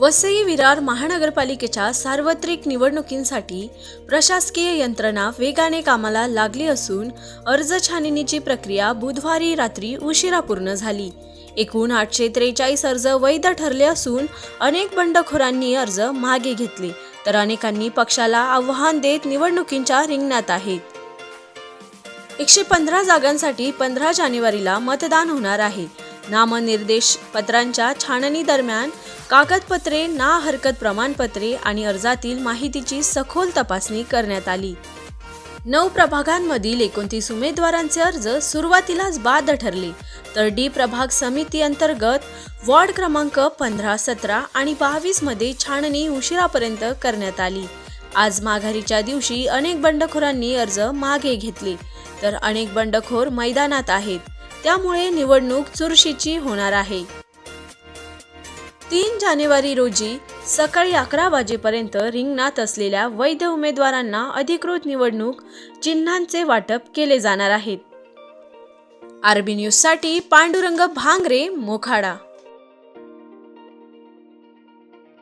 वसई विरार महानगरपालिकेच्या सार्वत्रिक निवडणुकींसाठी प्रशासकीय यंत्रणा वेगाने कामाला लागली असून अर्ज छाननीची प्रक्रिया बुधवारी रात्री उशिरा पूर्ण झाली. एकूण आठशे त्रेचाळीस अर्ज वैध ठरले असून अनेक बंडखोरांनी अर्ज मागे घेतले तर अनेकांनी पक्षाला आव्हान देत निवडणुकींच्या रिंगणात आहेत. एकशे पंधरा जागांसाठी पंधरा जानेवारीला मतदान होणार आहे. नामनिर्देश पत्रांच्या छाननी दरम्यान कागदपत्रे ना हरकत प्रमाणपत्रे आणि अर्जातील माहितीची सखोल तपासणी करण्यात आली. नऊ प्रभागांमधील एकोणतीस उमेदवारांचे अर्ज सुरुवातीलाच बाद ठरले तर डी प्रभाग समिती अंतर्गत वॉर्ड क्रमांक पंधरा सतरा आणि बावीसमध्ये छाननी उशिरापर्यंत करण्यात आली. आज माघारीच्या दिवशी अनेक बंडखोरांनी अर्ज मागे घेतले तर अनेक बंडखोर मैदानात आहेत. त्यामुळे निवडणूक चुरशीची होणार आहे. तीन जानेवारी रोजी सकाळी अकरा वाजेपर्यंत रिंगणात असलेल्या वैध उमेदवारांना अधिकृत निवडणूक चिन्हांचे वाटप केले जाणार आहेत. आरबी न्यूजसाठी पांडुरंग भांगरे मोखाडा.